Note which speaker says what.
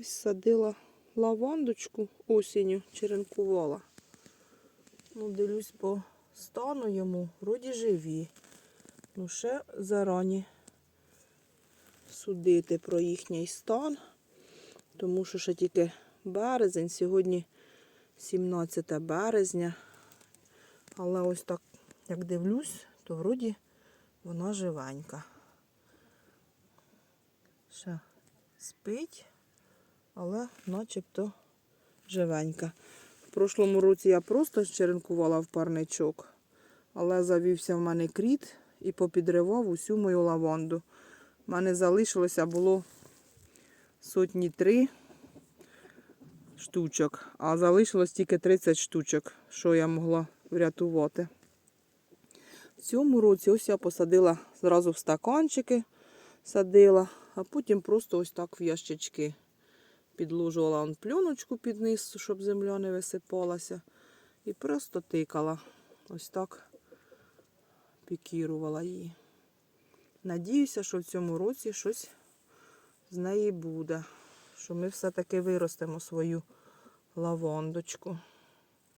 Speaker 1: Ось садила лавандочку осінню, черенкувала. Ну, дивлюсь по стану йому, вроді живі. Ну, ще зарані судити про їхній стан, тому що ще тільки березень, сьогодні 17 березня. Але ось так, як дивлюсь, то вроді вона живенька. Ще спить, але начебто живенька. В прошлому році я просто черенкувала в парничок, але завівся в мене кріт і попідривав усю мою лаванду. У мене залишилося було сотні три штучок, а залишилось тільки 30 штучок, що я могла врятувати. В цьому році ось я посадила зразу в стаканчики, садила, а потім просто ось так в ящички. Підложувала он пленочку під низ, щоб земля не висипалася. І просто тикала. Ось так пікірувала її. Надіюся, що в цьому році щось з неї буде. Що ми все-таки виростемо свою лавандочку.